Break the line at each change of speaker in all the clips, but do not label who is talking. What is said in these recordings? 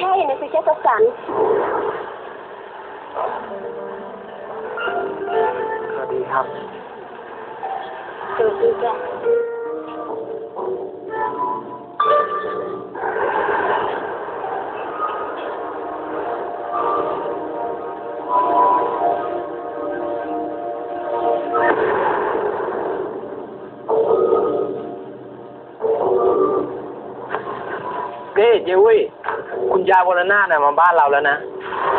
ใช่นะสิเจ้าประสัน
สวัสดีครับ
สวัสดีจ้ะ
เก้เจวุ้ยคุณยายวรนาถน่ะมาบ้านเราแล้วนะ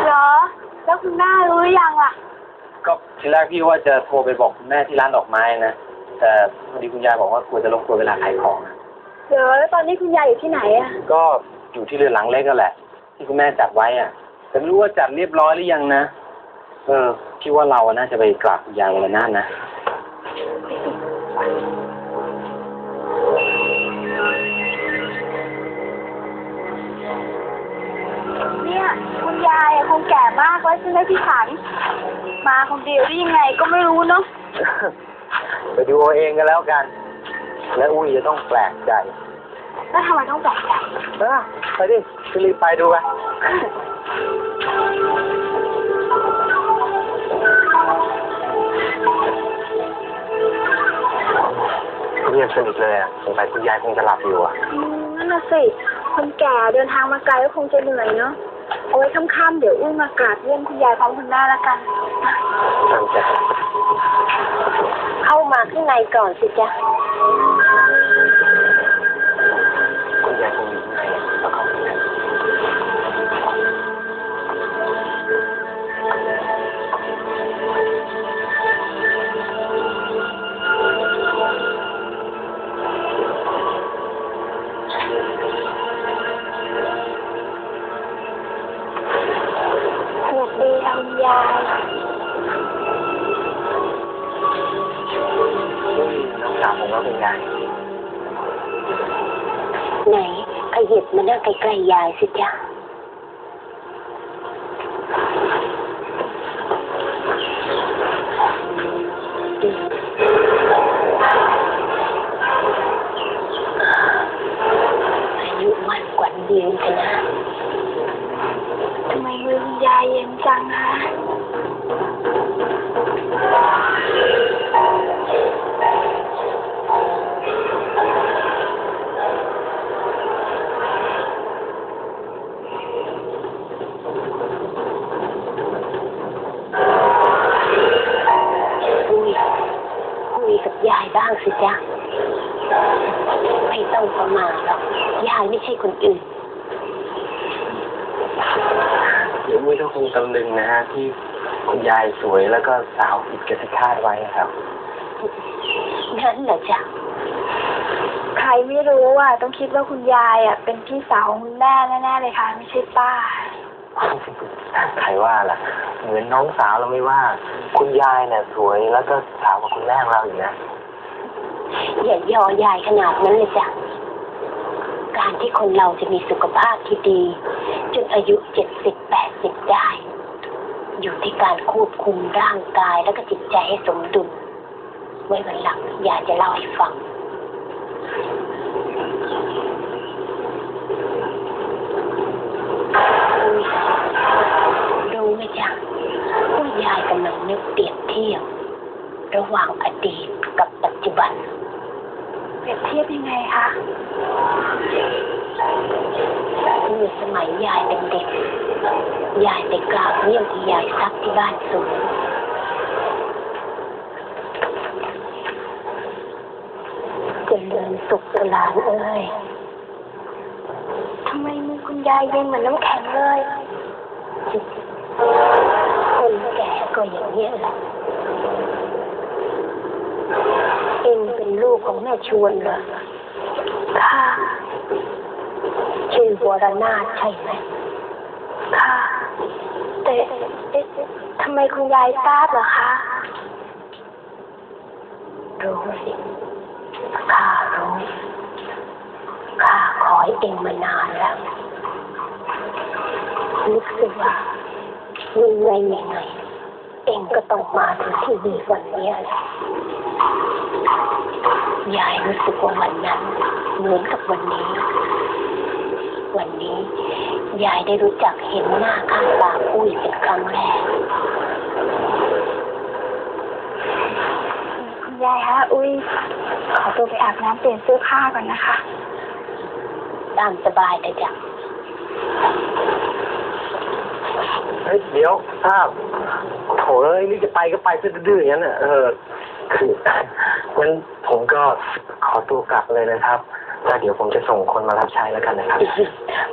เหรอ แล้วคุณแม่รู้หรือยังอะ
ก็ทีแรกพี่ว่าจะโทรไปบอกคุณแม่ที่ร้านดอกไม้นะ แต่พอดีคุณยายบอกว่ากลัวจะรบกวนเวลาขายของนะ
เหรอ แล้วตอนนี้คุณยายอยู่ที่ไหนอะ
ก็อยู่ที่เรือนหลังเล็กก็แหละ ที่คุณแม่จัดไว้อะ แต่ไม่รู้ว่าจัดเรียบร้อยหรือยังนะ เออพี่ว่าเราอะน่าจะไปกราบคุณยายวรนาถนะ
เนี่ยคุณยายอะคงแก่มากแล้วใช่ไหมพี่ขัน มาคนเดียวได้ยังไงก็ไม่รู้เนาะ
ไปดูเอาเองกันแล้วกัน และอุ้ยจะต้องแปลกใจ
แล้วทำไมต้องแปลกใจ
เออไปดิจะรีบไปดูกันเงียบสนิทเลยอะสงสัยคุณยายคงจะหลับอยู่อะ
อืมนั่นน่ะสิคนแก่เดินทางมาไกลก็คงจะเหนื่อยเนาะ เอาไว้ค่ำๆเดี๋ยวอุ้มมากราบเยี่ยมคุณยายพร้อมคุณแม่ละกัน เข้ามาข้างในก่อนสิจ๊ะา
วผมว่าเป็นไง
ไหนขยิบมานั่งใกล้ๆยายสิจ๊ะอายุมันกว่ายืนกันนะทำไมมือยายเย็นจังคะ ต้องประมาทหรอกยายไม่ใช่คนอื่น
เดี๋ยวอุ้ยก็คงตำลึงนะฮะที่คุณยายสวยแล้วก็สาวผิดกับที่คาดไว้อะครับ
นั่นเหรอจ๊ะใครไม่รู้อะต้องคิดว่าคุณยายอะเป็นพี่สาวของคุณแม่แน่ๆเลยค่ะ ไม่ใช่ป้า
ใครว่าล่ะ เหมือนน้องสาวเราไม่ว่า คุณยายเนี่ยสวยแล้วก็สาวกว่าคุณแม่ของเราอีกนะ
อย่ายอยายขนาดนั้นเลยจ้ะ การที่คนเราจะมีสุขภาพที่ดี จนอายุเจ็ดสิบแปดสิบได้ อยู่ที่การควบคุมร่างกายแล้วก็จิตใจให้สมดุล ไว้วันหลังยายจะเล่าให้ฟังรู้ไหมจ๊ะว่ายายกำลังนึกเปรียบเทียบ ระหว่างอดีตกับปัจจุบัน เปรียบเทียบยังไงคะเมื่อสมัยยายเป็นเด็ก ยายไปกราบเยี่ยมที่ยายซักที่บ้านสูงเจริญสุขเถอะหลานเอ้ยทำไมมือคุณยายเย็นเหมือนน้ำแข็งเลย คนแก่ก็อย่างนี้แหละ องเป็นลูกของแม่ชวนเหรอค่ะชื่อวรนาถใช่ไหมค่ะแต่เอ๊ะทำไมคุณยายทราบเหรอคะรู้สิข้ารู้ข้าขอให้เองมานานแล้วนึกสิว่ายังไงยังไง เองก็ต้องมาถึงที่นี่วันนี้แหละยายรู้สึกว่าวันนั้นเหมือนกับวันนี้ วันนี้ ยายได้รู้จักเห็นหน้าข้างตาอุ้ยเป็นครั้งแรก
คุณยายคะอุ้ย ขอตัวไปอาบน้ำเปลี่ยนเสื้อผ้าก่อนนะคะ
ตามสบายเลยจ้ะ
เฮ้ยเดี๋ยวทราบ โถเอ้ยนี่จะไปก็ไปซะดื้อๆอย่างนั้นน่ะเออคืองั้นผมก็ขอตัวกลับเลยนะครับแล้วเดี๋ยวผมจะส่งคนมารับใช้แล้วกันนะครับ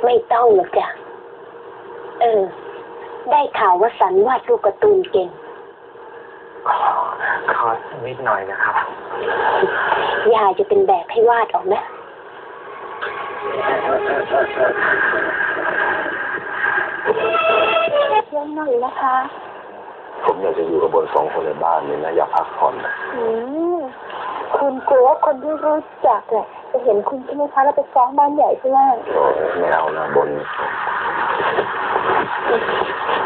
ไม่ต้องหรอกจ้ะเออ ได้ข่าวว่าสันวาดรูปการ์ตูนเก่ง
ขอนิดหน่อยนะครับ
ยายจะเป็นแบบให้วาดออกนะ
เรื่องหน่อยนะคะ
ผมอยากจะอยู่กับบนสองคนในบ้านนี่นะอยากพักผ่อนนะ
อืมคุณกลัวว่าคนที่รู้จักเนี่ยจะเห็นคุณใช่ไหมคะแล้วไปฟ้องบ้านใหญ่ใช่ไหม
โอ้ไม่เอานะบน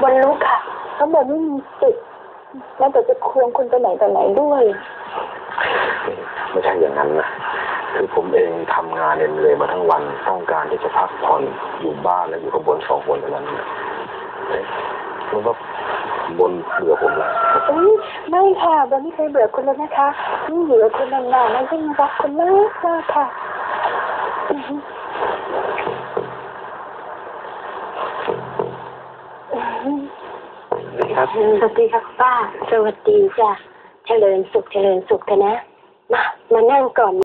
บนรู้ค่ะทั้งหมดไม่มีสิทธิ์แล้วแต่จะควงคุณไปไหนต่อไหนด้วย
ไม่ใช่อย่างนั้นนะคือผมเองทำงานเหนื่อยมาทั้งวันต้องการที่จะพักผ่อนอยู่บ้านและอยู่กับบนสองคนเท่านั้นนะเอ๊ะคุณว่า บนเบื่อผมแล้ว
อุ้ยไม่ค่ะบนไม่เคยเบื่อคุณเลยนะคะนี่อยู่กับคุณนานๆแล้วยิ่งรักคุณมากมากค่ะอือฮึอือฮึ
ครับ
สวัสดีครับป้า สวัสดีจ้ะเจริญสุขเจริญสุขกันนะ มา มานั่งก่อน